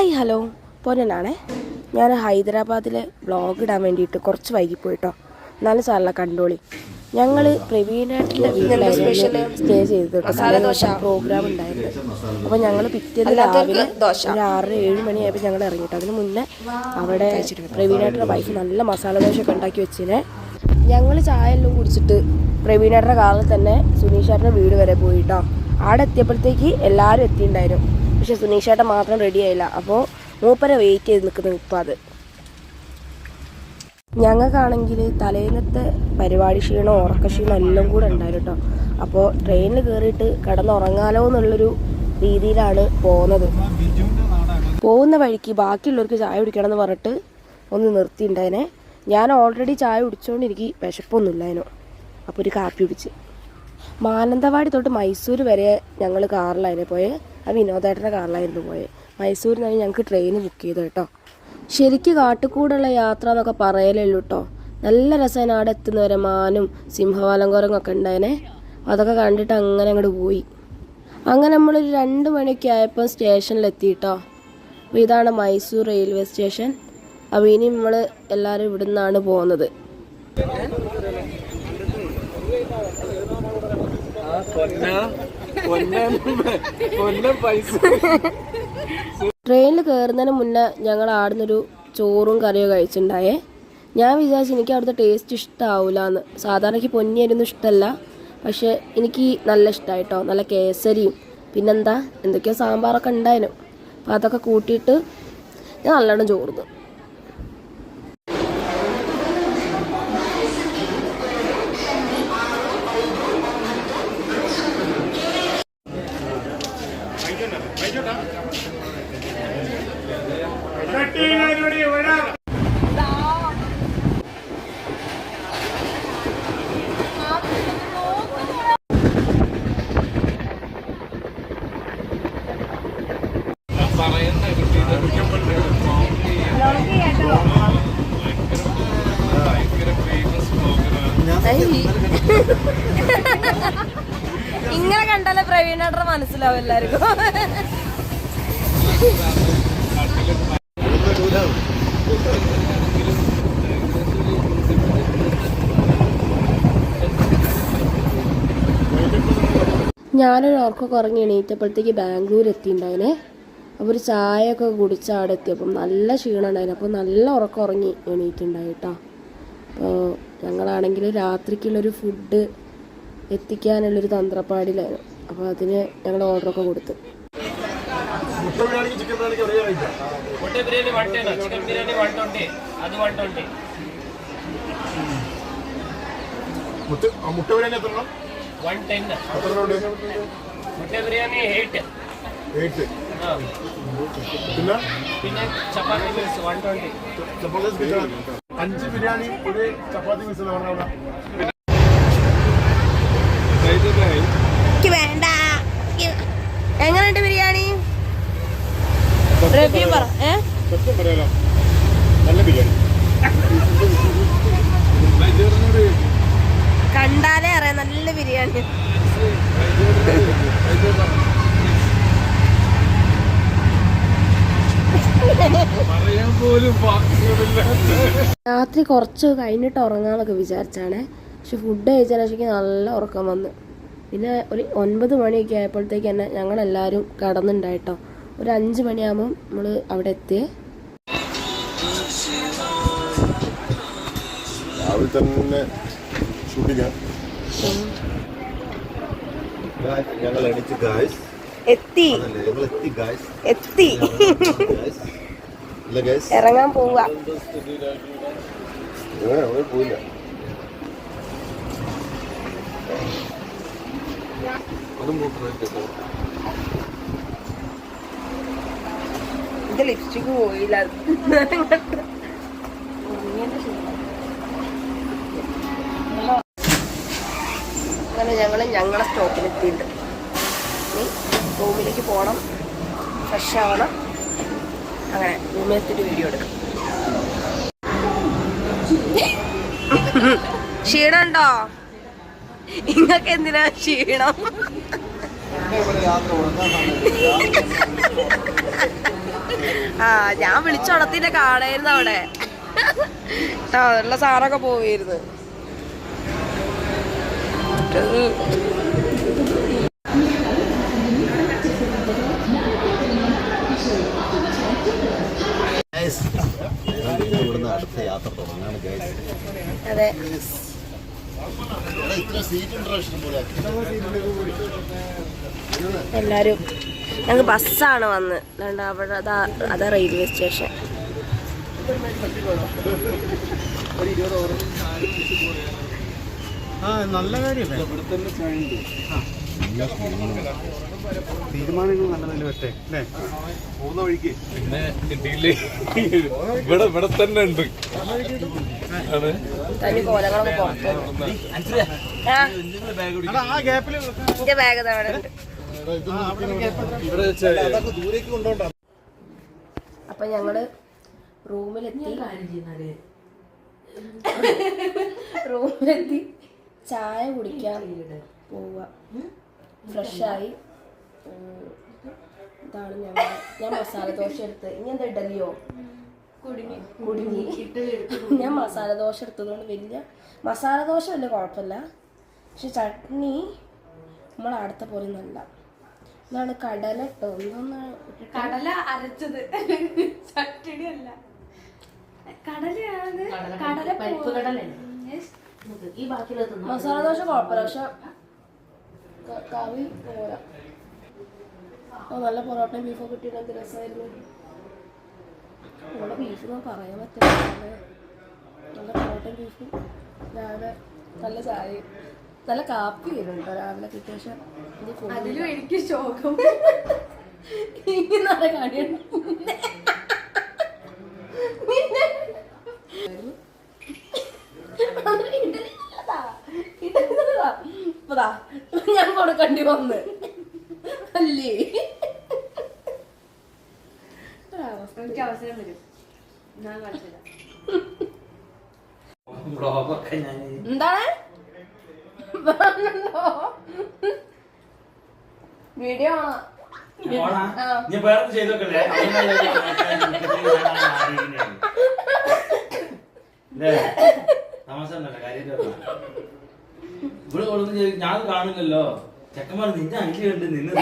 Hi hello പൊന്നനാണേ. ഞാൻ ഹൈദരാബാദിൽ vlog ഇടാൻ വേണ്ടിയിട്ട് കുറച്ച് വൈകിപ്പോയിട്ടോ. എന്നാലും സാറിനെ കണ്ടോളി. ഞങ്ങൾ പ്രവീണേട്ടന്റെ വീട്ടിലായിരുന്നു സ്റ്റേ ചെയ്തത് ദോശ. പ്രോഗ്രാം ഉണ്ടായിരുന്നു. അപ്പോൾ ഞങ്ങൾ പിറ്റേന്ന് രാവിലെ ഒരു ആറര ഏഴ് മണിയായപ്പോൾ ഞങ്ങൾ ഇറങ്ങിയിട്ട് അതിന് മുന്നേ അവിടെ പ്രവീണേട്ടന്റെ വൈഫ് നല്ല മസാല ദോശ ഒക്കെ ഉണ്ടാക്കി വെച്ചിനെ. ഞങ്ങൾ ചായ എല്ലാം കുടിച്ചിട്ട് പ്രവീണേട്ടന്റെ കാറിൽ തന്നെ സുനീഷേട്ടന്റെ വീട് വരെ പോയിട്ടോ. അവിടെ എത്തിയപ്പോഴത്തേക്ക് എല്ലാവരും എത്തിയിട്ടുണ്ടായിരുന്നു. പക്ഷെ സുനീഷേട്ടൻ മാത്രം റെഡി ആയില്ല. അപ്പോൾ മൂപ്പരെ വെയിറ്റ് ചെയ്ത് നിൽക്കുന്നു ഇപ്പം അത്. ഞങ്ങൾക്കാണെങ്കിൽ തലേന്നത്തെ പരിപാടി ക്ഷീണം ഉറക്ക ക്ഷീണം എല്ലാം കൂടെ ഉണ്ടായിരുന്നു കേട്ടോ. അപ്പോൾ ട്രെയിനിൽ കയറിയിട്ട് കിടന്നുറങ്ങാലോ എന്നുള്ളൊരു രീതിയിലാണ് പോകുന്നത്. പോകുന്ന വഴിക്ക് ബാക്കിയുള്ളവർക്ക് ചായ കുടിക്കണം എന്ന് പറഞ്ഞിട്ട് ഒന്ന് നിർത്തിയിട്ടുണ്ടായിനെ ഞാൻ ഓൾറെഡി ചായ കുടിച്ചുകൊണ്ട് എനിക്ക് വിശപ്പൊന്നുമില്ലായിരുന്നു. അപ്പോൾ ഒരു കാപ്പി കുടിച്ച്. മാനന്തവാടി തൊട്ട് മൈസൂർ വരെ ഞങ്ങൾ കാറിലായിരുന്നു പോയത് ആ വിനോദേട്ടന്റെ കാറിലായിരുന്നു പോയത് മൈസൂരിൽ നിന്ന് ഞങ്ങൾക്ക് ട്രെയിൻ ബുക്ക് ചെയ്തു കേട്ടോ. ശരിക്കും കാട്ടുകൂടുള്ള യാത്ര എന്നൊക്കെ പറയലേ ഉള്ളൂ കേട്ടോ. നല്ല രസമാണ് അവിടെ എത്തുന്നവരെ. മാനും സിംഹവാലം കുരങ്ങൊക്കെ ഉണ്ടായനെ അതൊക്കെ കണ്ടിട്ട് അങ്ങനെ അങ്ങോട്ട് പോയി. അങ്ങനെ നമ്മളൊരു രണ്ട് മണിയൊക്കെ ആയപ്പോൾ സ്റ്റേഷനിലെത്തി കേട്ടോ. അപ്പോൾ ഇതാണ് മൈസൂർ റെയിൽവേ സ്റ്റേഷൻ അപ്പോൾ ഇനി നമ്മൾ എല്ലാവരും ഇവിടെ നിന്നാണ് പോകുന്നത് ട്രെയിനിൽ കയറുന്നതിന് മുന്നേ ഞങ്ങൾ ആടുന്നൊരു ചോറും കറിയോ കഴിച്ചിട്ടുണ്ടായേ. ഞാൻ വിചാരിച്ചു എനിക്ക് അവിടുത്തെ ടേസ്റ്റ് ഇഷ്ടമാവില്ല എന്ന് സാധാരണയ്ക്ക് പൊന്നിയായിരുന്നു ഇഷ്ടമല്ല പക്ഷേ എനിക്ക് നല്ല ഇഷ്ടമായിട്ടോ നല്ല കേസരിയും. പിന്നെന്താ? എന്തൊക്കെയോ സാമ്പാറൊക്കെ ഉണ്ടായിരുന്നു. അപ്പോൾ അതൊക്കെ കൂട്ടിയിട്ട് ഞാൻ നല്ലോണം ചോർന്നു മനസ്സിലാവും എല്ലാവർക്കും ഞാനൊരു ഓർക്ക കുറഞ്ഞ് എണീറ്റപ്പോഴത്തേക്ക് ബാംഗ്ലൂർ എത്തിയിട്ടുണ്ടായിനെ അപ്പോൾ ഒരു ചായയൊക്കെ കുടിച്ച് അവിടെ എത്തിയപ്പം നല്ല ക്ഷീണം ഉണ്ടായിരുന്നു അപ്പോൾ നല്ല ഉറക്കം ഉറങ്ങി എണീറ്റുണ്ടായി കേട്ടോ അപ്പോൾ ഞങ്ങളാണെങ്കിൽ രാത്രിക്കുള്ളൊരു ഫുഡ് എത്തിക്കാനുള്ളൊരു തന്ത്രപ്പാടിലായിരുന്നു അപ്പോൾ അതിന് ഞങ്ങൾ ഓർഡറൊക്കെ കൊടുത്തു. ബിരിയാണി ബിരിയാണി ട്വന്റി മുട്ട ബിരിയാണി എത്ര മുട്ട ബിരിയാണി എയ്റ്റ്. എയ്റ്റ് പിന്നെ? മീൽസ് അഞ്ച് ബിരിയാണി ഒരു ചപ്പാത്തി മിസ് എന്ന് പറഞ്ഞാൽ എനിക്ക് വേണ്ട എങ്ങനെയുണ്ട് ബിരിയാണി? റിവ്യൂ പറ ഏ? നല്ല ബിരിയാണി. കണ്ടാലേ അറിയാം നല്ല ബിരിയാണി. രാത്രി കുറച്ച് കഴിഞ്ഞിട്ട് ഉറങ്ങാന്നൊക്കെ വിചാരിച്ചാണ്. പക്ഷെ ഫുഡ് കഴിച്ചാൽ ശേഷം നല്ല ഉറക്കം വന്ന്. പിന്നെ ഒരു ഒൻപത് മണിയൊക്കെ ആയപ്പോഴത്തേക്ക് തന്നെ ഞങ്ങളെല്ലാവരും കടന്നുണ്ടായിട്ടോ. ഒരു അഞ്ച് മണിയാകുമ്പം നമ്മൾ അവിടെ എത്തിയേ. രാവിലെ തന്നെ ഷൂട്ടിങ് ഞങ്ങൾ എണീറ്റ് ഗായ്സ് എത്തി. അതല്ലേ എത്തി ഗായ്സ് എത്തി. ഗായ്സ് ഇല്ല ഗായ്സ് ഇറങ്ങാൻ പോവുക അവിടെ പോയില്ല. അതും ഇത് ലിപ്സ്റ്റിക് പോയില്ല. അങ്ങനെ ഞങ്ങൾ ഞങ്ങളെ സ്റ്റോപ്പിലെത്തിയിട്ടുണ്ട് ഇനി റൂമിലേക്ക് പോകണം ഫ്രഷ് ആവണം. അങ്ങനെ റൂമിലെത്തിയിട്ട് വീഡിയോ എടുക്കാം. ക്ഷീണുണ്ടോ ഇങ്ങക്ക് എന്തിനാ ക്ഷീണം? ആ ഞാൻ വിളിച്ചുണത്തിന്റെ കാണായിരുന്നു അവിടെ. ഉള്ള സാറൊക്കെ പോയിരുന്നു അതെ. എല്ലാരും ഞങ്ങൾ ബസ്സാണ് വന്ന്. അല്ലാണ്ട് അവിടെ അതാ അതാ റെയിൽവേ സ്റ്റേഷൻ ആ നല്ല കാര്യമല്ലേ? തീരുമാനങ്ങൾ നല്ല നല്ല പറ്റേ അല്ലേ? പോകുന്ന വഴിക്ക്. പിന്നെ കിട്ടിയില്ലേ? ഇവിടെ ഇവിടെ തന്നെ ഉണ്ട്. ആണ്. തനി കോലങ്ങളൊക്കെ പുറത്തു എന്റെ ബാഗ് അവിടെ ഉണ്ട്. അപ്പൊ ഞങ്ങൾ റൂമിലെത്തി. റൂമിലെത്തി ചായ കുടിക്കാൻ പോവുക ഫ്രഷായി. ഇതാണ് ഞങ്ങൾ ഞാൻ മസാല ദോശ എടുത്ത്. ഇനി എന്താ ഇഡലിയോ? കുടുങ്ങി. കുടുങ്ങി. ഞാൻ മസാല ദോശ എടുത്തതുകൊണ്ട് വലിയ മസാല ദോശ വലിയ കുഴപ്പമില്ല. പക്ഷെ ചട്നി നമ്മൾ അടുത്ത പോലെ നല്ല ഇതാണ് കടല കേട്ടോ ഒന്നൊന്ന് കടല അരച്ചത്. ചട്ടിണി അല്ല കടലയാണ് കടല പരിപ്പ് കടല മസാല ദോശ കുഴപ്പമില്ല പക്ഷെ കറി പോരാ. നല്ല പൊറോട്ടയും ബീഫൊക്കെ കിട്ടിയിട്ട് എന്ത് രസമായിരുന്നു നമ്മുടെ ബീഫ് എന്ന് പറയാൻ പറ്റില്ല നല്ല കോട്ടൺ ബീഫും രാവിലെ നല്ല ചായയും. നല്ല കാപ്പി വരുന്നുണ്ട് രാവിലെ കിട്ടിയ ശേഷം അതിലും എനിക്ക് ശോകം. നല്ല കാണിയുണ്ട് ഞാൻ കൊടുക്കണ്ടി വന്ന്. അല്ലേ. എനിക്ക് അവസരം വരും ഞാൻ എന്താണ്? വീഡിയോ ആണോ. ആ. ഞാൻ വേറെ ചെയ്തോക്കല്ലേ? തമാശ കാര്യമായിട്ട് ഇവിടെ കൊള്ളുന്ന ഞാൻ കാണില്ലല്ലോ ചെക്കന്മാർ നിന്നെ അഞ്ചു കണ്ട് നിന്ന്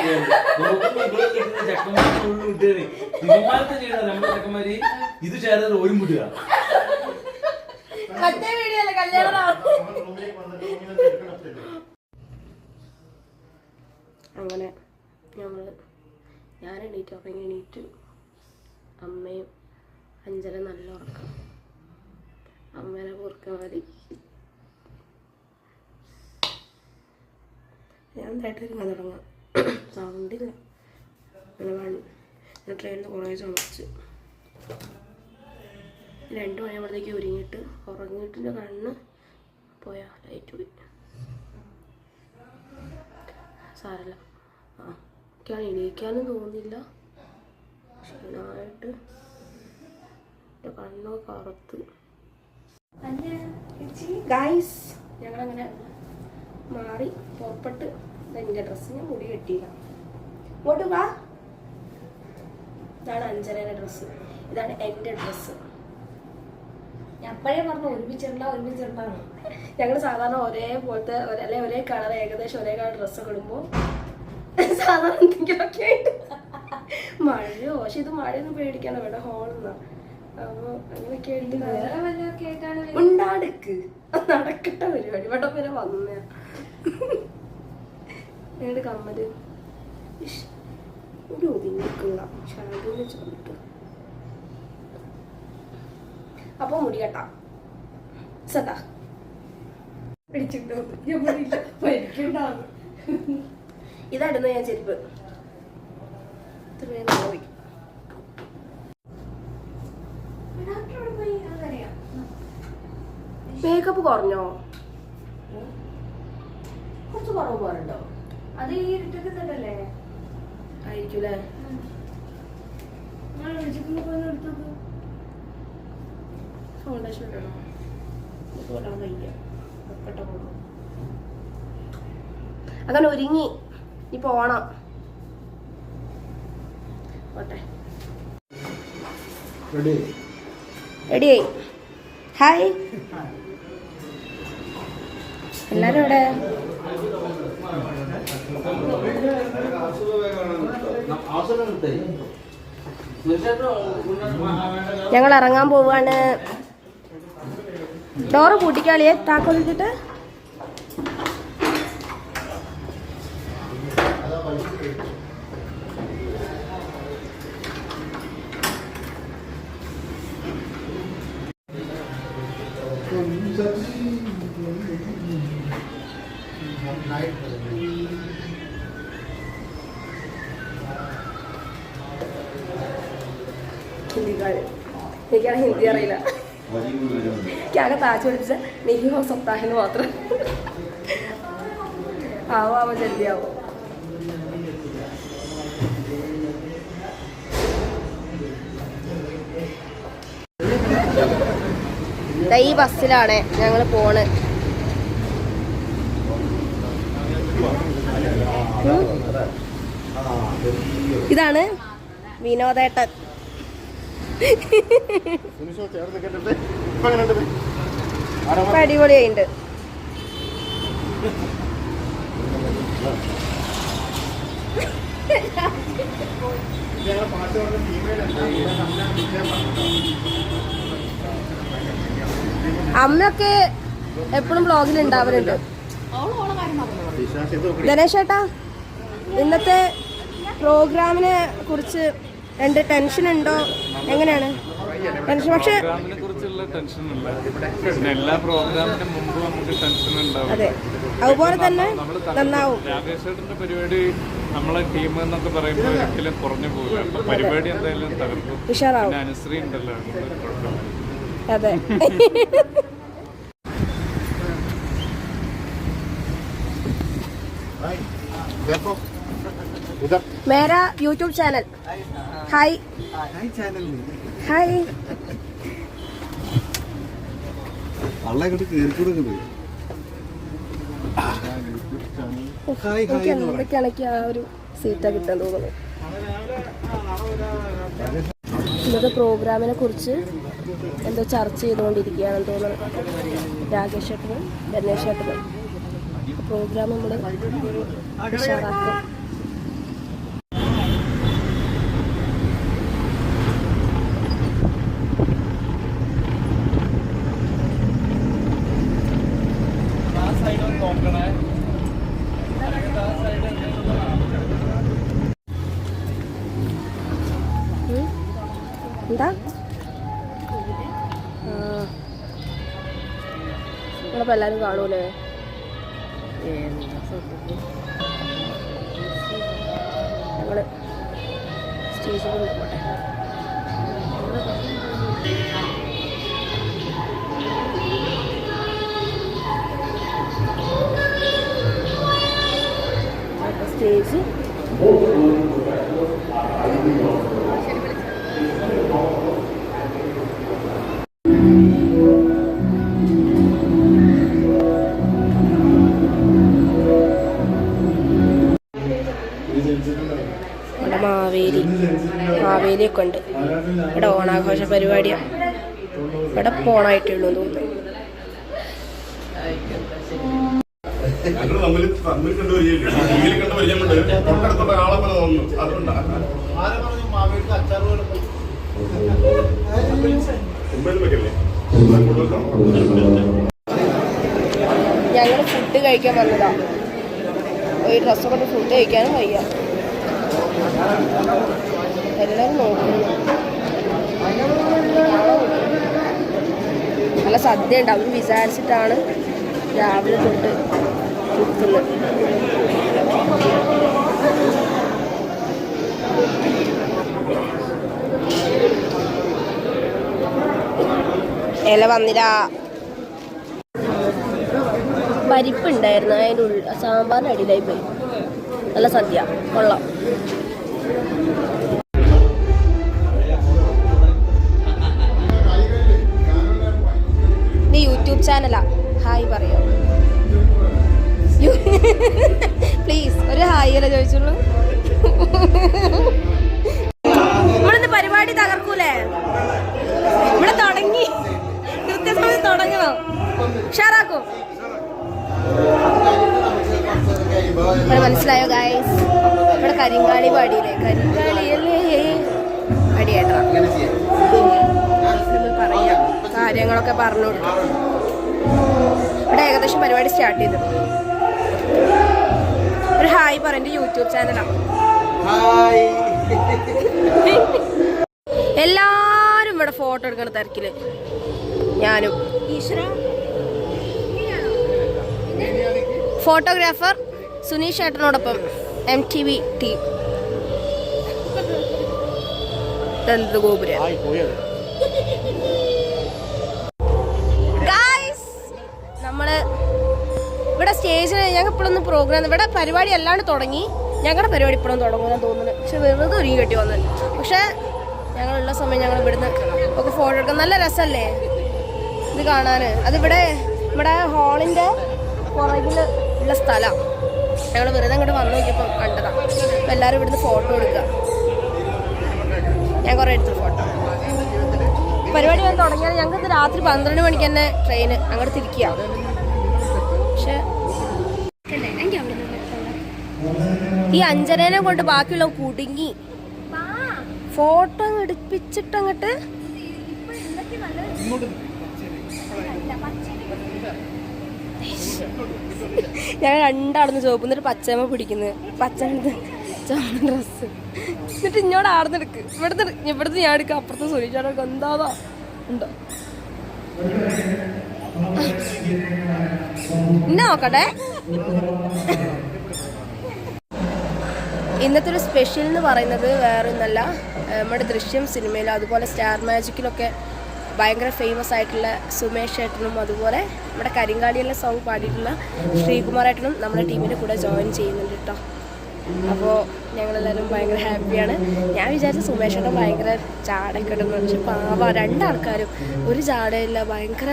ചെക്കന്മാർ ഉള്ളു വിട്ടേന്. നിമ്മമാരത്തെ ചെയ്യണ നമ്മുടെ ചെക്കന്മാര് ഇത് ചേർന്നത് ഓരും കല്യാണം അങ്ങനെ ഞങ്ങൾ ഞാൻ എണീറ്റ് ഉറങ്ങി എണീറ്റ്. അമ്മയും അഞ്ചല നല്ല ഉറക്കം. അമ്മേനെ കുറുക്കാൻ മതി ഞാൻ എന്തായിട്ട് ഇരുന്ന് തുടങ്ങാം. സൗണ്ടില്ല. അങ്ങനെ വേണം ഞാൻ ട്രെയിനിൽ കുറേ ചുമച്ച് രണ്ട് മണിയാകുമ്പോഴത്തേക്ക് ഒരുങ്ങിയിട്ട് ഉറങ്ങിയിട്ട് കണ്ണ് പോയാ ലൈറ്റ് പോയി. സാരല്ല. ആ എനിക്കാണ് എണീക്കാനും തോന്നില്ല ക്ഷീണമായിട്ട് എന്റെ കണ്ണൊക്കെ കറുത്ത് ഗൈസ് ഞങ്ങളങ്ങനെ മാറി പുറപ്പെട്ട് എന്റെ ഡ്രസ്സിന് മുടി കെട്ടിയില്ല. ഇങ്ങോട്ട് വാ. ഇതാണ് അഞ്ചരയുടെ ഡ്രസ്സ് ഇതാണ് എന്റെ ഡ്രസ്സ് ഞാൻ അപ്പോഴേ പറഞ്ഞു ഒരുമിച്ചിട്ടുണ്ടാ ഒരുമിച്ചിട്ടുണ്ടാ ഞങ്ങൾ സാധാരണ ഒരേപോലത്തെ പോലത്തെ അല്ലെ ഒരേ കളർ ഏകദേശം ഒരേ കളർ ഡ്രസ്സൊക്കെ ഇടുമ്പോൾ സാധാരണ എന്തെങ്കിലുമൊക്കെ ആയിട്ട് മഴയോ? പക്ഷെ ഇത് മഴയൊന്നും പേടിക്കണം ഇവിടെ ഹോളിന്നാ അപ്പോൾ അങ്ങനെയൊക്കെ വല്ലതൊക്കെ ഉണ്ടാടുക്ക് നടക്കട്ടെ പരിപാടി. ഇവിടെ വരെ വന്ന ഞങ്ങളുടെ കമ്മൽ. ഇഷ്, ഒരു ഒതുങ്ങിക്കുള്ള ഷാമ്പൂന്ന് വെച്ചിട്ട് അപ്പൊ മുടി കേട്ടാ സദാ ഇതായിരുന്നു ഞാൻ ചെരുപ്പ്. ഇത്രയും മേക്കപ്പ് കുറഞ്ഞോ? കുറച്ച് കുറവ് പോരണ്ടോ അത് ഈ ഇരുട്ടൊക്കെ തന്നെയല്ലേ? ആയിരിക്കൂലേ നിങ്ങൾ വിളിച്ചിട്ട് പോയി എടുത്തു ഫൗണ്ടേഷൻ ഇടണോ. ഇത് ഇടാൻ വയ്യ ഒക്കട്ടെ പോകും. അങ്ങനെ ഒരുങ്ങി. ഇനി പോണം പോട്ടെ. റെഡിയായി ഹായ് എല്ലാരും ഇവിടെ ഞങ്ങൾ ഇറങ്ങാൻ പോവാണ്. ഡോറ് കൂട്ടിക്കാളിയെ താക്കോലിട്ടിട്ട് താച്ച് പഠിപ്പിച്ച ഹോ സപ്താഹെന്ന് മാത്രം. ആവോ ആവോ ജൽദി ആവോ ഈ ബസ്സിലാണ് ഞങ്ങൾ പോണ്. ഇതാണ് വിനോദേട്ടൻ. ഫീമെയിൽ അമ്മയൊക്കെ എപ്പോഴും ബ്ലോഗിൽ ഉണ്ടാവലുണ്ട് ഗണേഷ് ചേട്ടാ ഇന്നത്തെ പ്രോഗ്രാമിനെ കുറിച്ച് എന്റെ ടെൻഷൻ ഉണ്ടോ? എങ്ങനെയാണ്? ടെൻഷൻ പക്ഷെ ടെൻഷൻ ഇല്ല എല്ലാ പ്രോഗ്രാമിനും മുമ്പ് നമുക്ക് ടെൻഷൻ ഉണ്ടാവും അതെ. അതുപോലെ തന്നെ നന്നാവും. രാകേഷേട്ടന്റെ പരിപാടി നമ്മളെ ടീം എന്നൊക്കെ പറയുമ്പോൾ ഒരിക്കലും കുറഞ്ഞു പോകില്ല പരിപാടി എന്തായാലും തകർക്കും. പിന്നെ അനുശ്രീ ഉണ്ടല്ലോ അതെ. മേരാ YouTube channel. Hi. Hi channel hi. വള്ളം ഇങ്ങോട്ട് കയറിക്കൂടുന്നത് എനിക്ക് എന്തൊക്കെയാണെങ്കിൽ ആ ഒരു സീറ്റാ കിട്ടാൻ തോന്നുന്നു. ഇന്നത്തെ പ്രോഗ്രാമിനെ കുറിച്ച് എന്തോ ചർച്ച ചെയ്തുകൊണ്ടിരിക്കുകയാണെന്ന് തോന്നുന്നു രാകേഷ് ചേട്ടനും ധനേഷ് ചേട്ടനും പ്രോഗ്രാം നമ്മൾ ഉഷാറാക്കും ആ സൈഡ് ഒന്ന് നോക്കണേ ഉം? എന്താ ആ. നിങ്ങളപ്പോ എല്ലാരും കാണൂലേ? ഞങ്ങൾ സ്റ്റേജിൽ പോട്ടെ. സ്റ്റേജ്. ഇവിടെ മാവേലി മാവേലിയൊക്കെ ഉണ്ട് ഇവിടെ ഓണാഘോഷ പരിപാടിയാണ് ഇവിടെ പോണായിട്ടുള്ളൂ തോന്നുന്നു. ഞങ്ങൾ തമ്മിൽ തമ്മിൽ കണ്ടുവരികയില്ല ടിവിയിൽ കണ്ട് പരിചയമുണ്ട് തൊട്ടടുത്തുള്ള ആളെ പോലെ തോന്നുന്നു. അതുകൊണ്ടാണ് ഞങ്ങൾ ഫുഡ് കഴിക്കാൻ വന്നതാ. ഒരു ഡ്രസ്സൊക്കെ ഫുഡ് കഴിക്കാനും വയ്യ. നല്ല സദ്യ ഉണ്ട്. അവർ വിചാരിച്ചിട്ടാണ് രാവിലെ തൊട്ട് നിൽക്കുന്നത് ഇല വന്നില്ല പരിപ്പുണ്ടായിരുന്നു. അതിന്റെ ഉള്ളിൽ സാമ്പാറിന്റെ അടിയിലായി പോയി. നല്ല സദ്യ. കൊള്ളാം. നീ യൂട്യൂബ് ചാനലാ. ഹായ് പറയോ. പ്ലീസ് ഒരു ഹായ് അല്ല ചോദിച്ചുള്ളൂ? നമ്മളിന്ന് പരിപാടി തകർക്കൂലേ? നമ്മൾ തുടങ്ങി. കൃത്യസമയത്ത് തുടങ്ങണം. ഉഷാറാക്കും. ഇവിടെ മനസ്സിലായോ ഗായ്സ് ഇവിടെ കരിങ്കാളി പാടിയില്ലേ? കരിങ്കാളി അല്ലേ അടിയേട്ടാ പറയാം. കാര്യങ്ങളൊക്കെ പറഞ്ഞു കൊടുക്കും. ഇവിടെ ഏകദേശം പരിപാടി സ്റ്റാർട്ട് ചെയ്തു. ഒരു ഹായ് പറ യൂട്യൂബ് ചാനലാണ് എല്ലാരും ഇവിടെ ഫോട്ടോ എടുക്കണ തിരക്കിൽ. ഞാനും. ഫോട്ടോഗ്രാഫർ സുനീഷ് ഏട്ടനോടൊപ്പം എം ടി വി ടീം രണ്ട് ഗോപുരം. നമ്മൾ ഇവിടെ സ്റ്റേജിൽ ഞങ്ങൾ ഇപ്പോഴൊന്നും പ്രോഗ്രാം ഇവിടെ പരിപാടി അല്ലാണ്ട് തുടങ്ങി. ഞങ്ങളുടെ പരിപാടി ഇപ്പോഴും തുടങ്ങുമെന്ന് തോന്നുന്നു പക്ഷെ വെറുതെ ഒരുങ്ങി കെട്ടി വന്നത്. പക്ഷെ ഞങ്ങളുള്ള സമയം ഞങ്ങൾ ഇവിടുന്ന് ഒക്കെ ഫോട്ടോ എടുക്കാം നല്ല രസമല്ലേ ഇത് കാണാൻ അതിവിടെ ഇവിടെ ഹാളിന്റെ പുറകിൽ ഉള്ള സ്ഥലം. ഞങ്ങൾ വെറുതെ അങ്ങോട്ട് വന്നു നോക്കിയപ്പോൾ കണ്ടതാ. അപ്പം എല്ലാവരും ഇവിടുന്ന് ഫോട്ടോ എടുക്കുക ഞാൻ കുറേ എടുത്തു ഫോട്ടോ പരിപാടി വന്ന് തുടങ്ങിയാൽ ഞങ്ങൾക്ക് ഇത് രാത്രി പന്ത്രണ്ട് മണിക്ക് തന്നെ ട്രെയിൻ അങ്ങോട്ട് തിരിക്കുക പക്ഷെ ഈ അഞ്ചരേനെ കൊണ്ട് ബാക്കിയുള്ള കുടുങ്ങി. ഫോട്ടോ എടുപ്പിച്ചിട്ടങ്ങോട്ട് എടുപ്പിച്ചിട്ടങ്ങട്ട് ഞാൻ രണ്ടാടുന്ന് ചോപ്പ് എന്നിട്ട് പച്ചമ്മ പിടിക്കുന്നത്. പച്ച ഡ്രസ് എന്നിട്ട് ഇങ്ങോട്ട് ആടുന്നെടുക്ക് ഇവിടുത്തെ ഇവിടുത്തെ ഞാൻ എടുക്കുക അപ്പുറത്ത് സുരേഷാടൊക്കെ എന്താതാ ഉണ്ടോ? ഇന്ന നോക്കട്ടെ. ഇന്നത്തെ ഒരു സ്പെഷ്യൽ എന്ന് പറയുന്നത് വേറെ ഒന്നല്ല നമ്മുടെ ദൃശ്യം സിനിമയിൽ അതുപോലെ സ്റ്റാർ മാജിക്കിലൊക്കെ ഭയങ്കര ഫേമസ് ആയിട്ടുള്ള സുമേഷ് ഏട്ടനും അതുപോലെ നമ്മുടെ കരിങ്കാളിയിലെ സോങ് പാടിയിട്ടുള്ള ശ്രീകുമാർ ഏട്ടനും നമ്മുടെ ടീമിന്റെ കൂടെ ജോയിൻ ചെയ്യുന്നുണ്ട് കേട്ടോ അപ്പോൾ ഞങ്ങളെല്ലാവരും ഭയങ്കര ഹാപ്പിയാണ് ഞാൻ വിചാരിച്ച സുമേഷ് ഏട്ടൻ ഭയങ്കര ചാടൊക്കെ ഇടുന്നു പക്ഷെ പാവ രണ്ടാൾക്കാരും ഒരു ചാടയില്ല ഭയങ്കര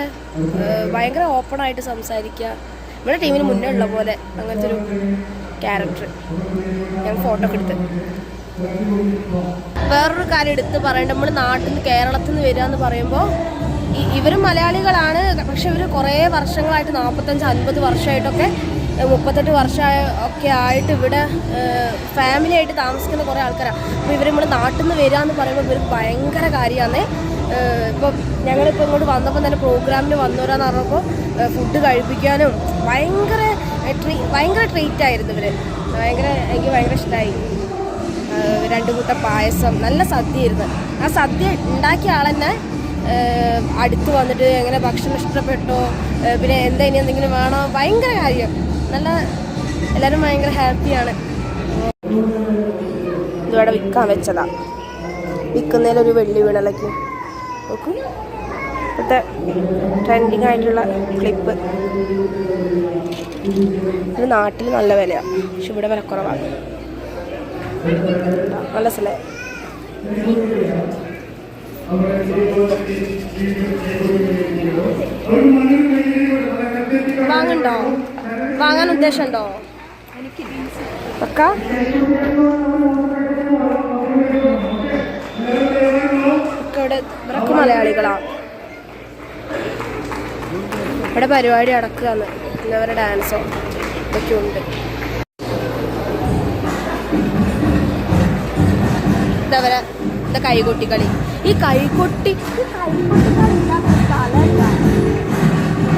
ഭയങ്കര ഓപ്പണായിട്ട് സംസാരിക്കുക നമ്മുടെ ടീമിന് മുന്നേ ഉള്ള പോലെ അങ്ങനത്തെ ഒരു ക്യാരക്ടർ ഞങ്ങൾ ഫോട്ടോ എടുത്ത്. വേറൊരു കാര്യം എടുത്ത് പറയേണ്ട. നമ്മൾ നാട്ടിൽ നിന്ന് കേരളത്തിൽ നിന്ന് വരിക എന്ന് പറയുമ്പോൾ ഇവർ മലയാളികളാണ്. പക്ഷെ ഇവർ കുറേ വർഷങ്ങളായിട്ട് നാൽപ്പത്തഞ്ച് അൻപത് വർഷമായിട്ടൊക്കെ മുപ്പത്തെട്ട് വർഷമായ ഒക്കെ ആയിട്ട് ഇവിടെ ഫാമിലി ആയിട്ട് താമസിക്കുന്ന കുറേ ആൾക്കാരാണ് അപ്പോൾ ഇവർ നമ്മൾ നാട്ടിൽ നിന്ന് വരിക എന്ന് പറയുമ്പോൾ ഇവർ ഭയങ്കര കാര്യമാണ് ഇപ്പം ഞങ്ങളിപ്പോൾ ഇങ്ങോട്ട് വന്നപ്പോൾ തന്നെ പ്രോഗ്രാമിന് വന്നവരാന്ന് പറഞ്ഞപ്പോൾ ഫുഡ് കഴിപ്പിക്കാനും ഭയങ്കര ട്രീ ഭയങ്കര ട്രീറ്റ് ആയിരുന്നു ഇവർ ഭയങ്കര എനിക്ക് ഭയങ്കര ഇഷ്ടമായി രണ്ട് കൂട്ടം പായസം നല്ല സദ്യയായിരുന്നു. ആ സദ്യ ഉണ്ടാക്കിയ ആളെന്നെ അടുത്ത് വന്നിട്ട് എങ്ങനെ ഭക്ഷണം ഇഷ്ടപ്പെട്ടോ പിന്നെ എന്താ ഇനി എന്തെങ്കിലും വേണോ ഭയങ്കര കാര്യം. നല്ല എല്ലാവരും ഭയങ്കര ഹാപ്പിയാണ് ഇതിവിടെ വിൽക്കാൻ വെച്ചതാ. വിൽക്കുന്നതിലൊരു വെള്ളി വീണലൊക്കെ. നോക്കൂ. ഇപ്പോഴത്തെ ട്രെൻഡിങ് ആയിട്ടുള്ള ക്ലിപ്പ് ഇത് നാട്ടിൽ നല്ല വിലയാണ് പക്ഷെ ഇവിടെ വില കുറവാണ് സ്ഥലം. വാങ്ങണ്ടോ? വാങ്ങാൻ ഉദ്ദേശമുണ്ടോ? പക്ക ഇവിടെ ഇവരൊക്കെ മലയാളികളാ. ഇവിടെ പരിപാടി അടക്കുകയാണ് ഇന്നവരെ ഡാൻസോ ഇതൊക്കെ ഉണ്ട് ഇതവരെ ഇത് കൈകൊട്ടി കളി. ഈ കൈകൊട്ടി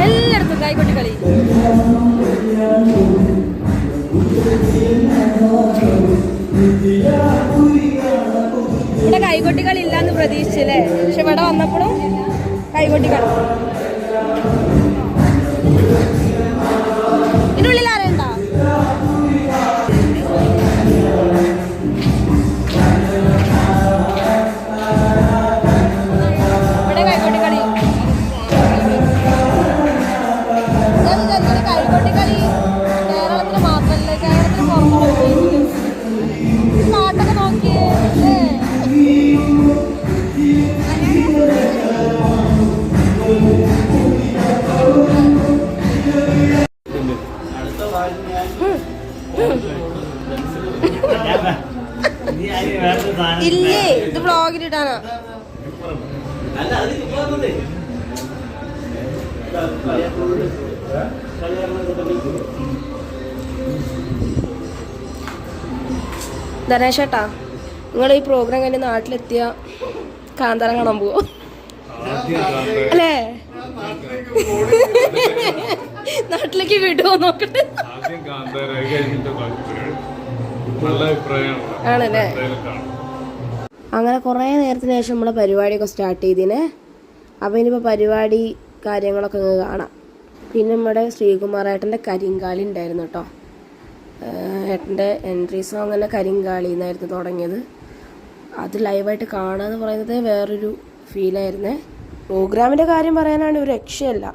എല്ലായിടത്തും കൈകൊട്ടി കളി. ഇവിടെ കൈകൊട്ടി കളി ഇല്ലാന്ന് പ്രതീക്ഷിച്ചില്ലേ? പക്ഷെ ഇവിടെ വന്നപ്പോഴും കൈകൊട്ടി കളി. ഇതിനുള്ളിൽ ധനേഷേട്ടാ നിങ്ങൾ ഈ പ്രോഗ്രാം കഴിഞ്ഞ് നാട്ടിലെത്തിയ കാന്താരം കാണാൻ പോവോ? അല്ലേ? നാട്ടിലേക്ക് വിടുവോ നോക്കട്ടെ? ആണല്ലേ? അങ്ങനെ കുറേ നേരത്തിന് ശേഷം നമ്മളെ പരിപാടിയൊക്കെ സ്റ്റാർട്ട് ചെയ്തിനെ. അപ്പോൾ ഇനിയിപ്പോൾ പരിപാടി കാര്യങ്ങളൊക്കെ അങ്ങ് കാണാം. പിന്നെ നമ്മുടെ ശ്രീകുമാറേട്ടന്റെ കരിങ്കാലി ഉണ്ടായിരുന്നു കേട്ടോ. ഏട്ടന്റെ എൻട്രി സോങ് തന്നെ കരിങ്കാളി എന്നായിരുന്നു തുടങ്ങിയത്. അത് ലൈവായിട്ട് കാണുക എന്ന് പറയുന്നത് വേറൊരു ഫീലായിരുന്നേ പ്രോഗ്രാമിന്റെ കാര്യം പറയാനാണ് ഒരു രക്ഷയല്ല.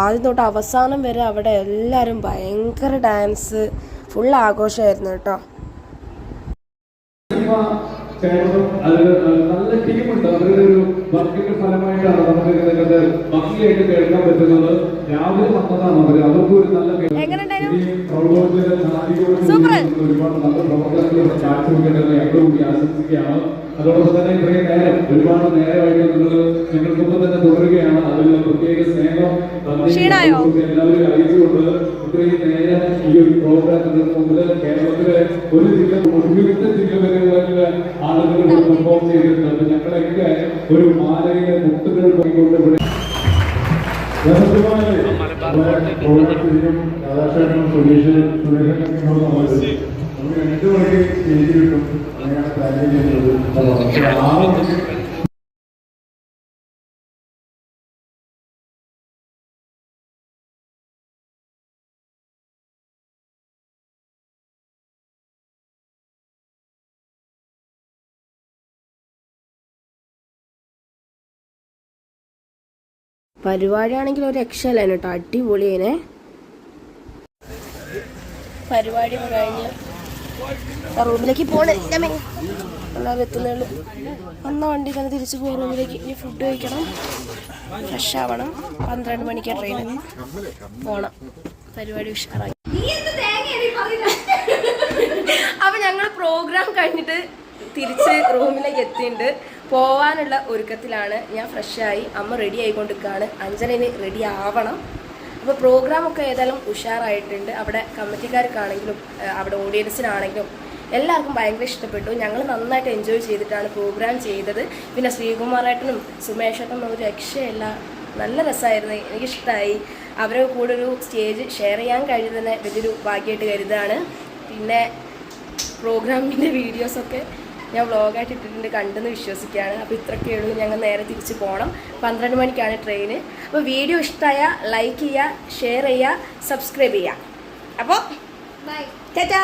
ആദ്യം തൊട്ട് അവസാനം വരെ അവിടെ എല്ലാവരും ഭയങ്കര ഡാൻസ് ഫുൾ ആഘോഷമായിരുന്നു കേട്ടോ. നല്ല ടീമുണ്ട് അവരുടെ ഒരു വർക്കിന്റെ ഫലമായിട്ടാണ് നമുക്ക് ഇതിനകത്ത് ഭംഗിയായിട്ട് കേൾക്കാൻ പറ്റുന്നത്. രാവിലെ വന്നതാണ് അവർ അതൊക്കെ ഒരു നല്ല. ഒരുപാട് നല്ല പ്രവർത്തനങ്ങളുടെ കാഴ്ചവെക്കേണ്ടത് ഞങ്ങളും കൂടി ആശംസിക്കുകയാണ്. അതോടൊപ്പം തന്നെ ഇത്രയും നേരം ഒരുപാട് നേരമായിട്ട് നിങ്ങൾ ഞങ്ങൾക്കൊപ്പം തന്നെ തുടരുകയാണ്. അതിൽ പ്രത്യേക സ്നേഹം എല്ലാവരും അറിയിച്ചുകൊണ്ട് ഇത്രയും നേരം ഈ ഒരു പ്രോഗ്രാം മുമ്പിൽ കേരളത്തിലെ ഒരു ജില്ല ഒടുവിലത്തെ ജില്ല വരെയുള്ള ആളുകൾ പെർഫോം ചെയ്തിട്ടുണ്ട്. ഞങ്ങളൊക്കെ ഒരു മാലയിലെ മുത്തുകൾ കൊണ്ട് ഇവിടെ രണ്ടു മണിക്ക് സ്റ്റേജിൽ കിട്ടും അങ്ങനെയാണ് പ്ലാൻ പരിപാടിയാണെങ്കിൽ ഒരു രക്ഷയില്ലായിരുന്നു കേട്ടോ അടിപൊളിയേനെ പരിപാടി കഴിഞ്ഞ് റൂമിലേക്ക് പോണേ. എല്ലാവരും എത്തുന്നുള്ളൂ. വന്ന വണ്ടി തന്നെ തിരിച്ചു പോകും റൂമിലേക്ക്. ഇനി ഫുഡ് കഴിക്കണം. ഫ്രഷ് ആവണം. പന്ത്രണ്ട് മണിക്ക് ട്രെയിൻ പോണം. പരിപാടി ഉഷാറായി. അപ്പൊ ഞങ്ങൾ പ്രോഗ്രാം കഴിഞ്ഞിട്ട് തിരിച്ച് റൂമിലേക്ക് എത്തിയിട്ടുണ്ട്. പോവാനുള്ള ഒരുക്കത്തിലാണ് ഞാൻ ഫ്രഷായി അമ്മ റെഡി ആയിക്കൊണ്ടിരിക്കുകയാണ്. അഞ്ജനന് റെഡി ആവണം. അപ്പോൾ പ്രോഗ്രാമൊക്കെ ഏതായാലും ഉഷാറായിട്ടുണ്ട്. അവിടെ കമ്മിറ്റിക്കാർക്കാണെങ്കിലും അവിടെ ഓഡിയൻസിനാണെങ്കിലും എല്ലാവർക്കും ഭയങ്കര ഇഷ്ടപ്പെട്ടു. ഞങ്ങൾ നന്നായിട്ട് എൻജോയ് ചെയ്തിട്ടാണ് പ്രോഗ്രാം ചെയ്തത്. പിന്നെ ശ്രീകുമാറേട്ടനും സുമേഷേട്ടനും ഒരു രക്ഷയല്ല. നല്ല രസമായിരുന്നു. എനിക്കിഷ്ടമായി അവരെ കൂടെ ഒരു സ്റ്റേജ് ഷെയർ ചെയ്യാൻ കഴിയുന്നത് വലിയൊരു ഭാഗ്യമായിട്ട് കരുതാണ് പിന്നെ പ്രോഗ്രാമിന്റെ വീഡിയോസൊക്കെ ഞാൻ വ്ളോഗായിട്ട് ഇട്ടിട്ടുണ്ട് കണ്ടെന്ന് വിശ്വസിക്കുകയാണ്. അപ്പോൾ ഇത്രയൊക്കെ ഉള്ളൂ. ഞങ്ങൾ നേരെ തിരിച്ച് പോകണം പന്ത്രണ്ട് മണിക്കാണ് ട്രെയിൻ അപ്പോൾ വീഡിയോ ഇഷ്ടമായ ലൈക്ക് ചെയ്യുക ഷെയർ ചെയ്യുക സബ്സ്ക്രൈബ് ചെയ്യുക അപ്പോൾ ബൈ ചേച്ചാ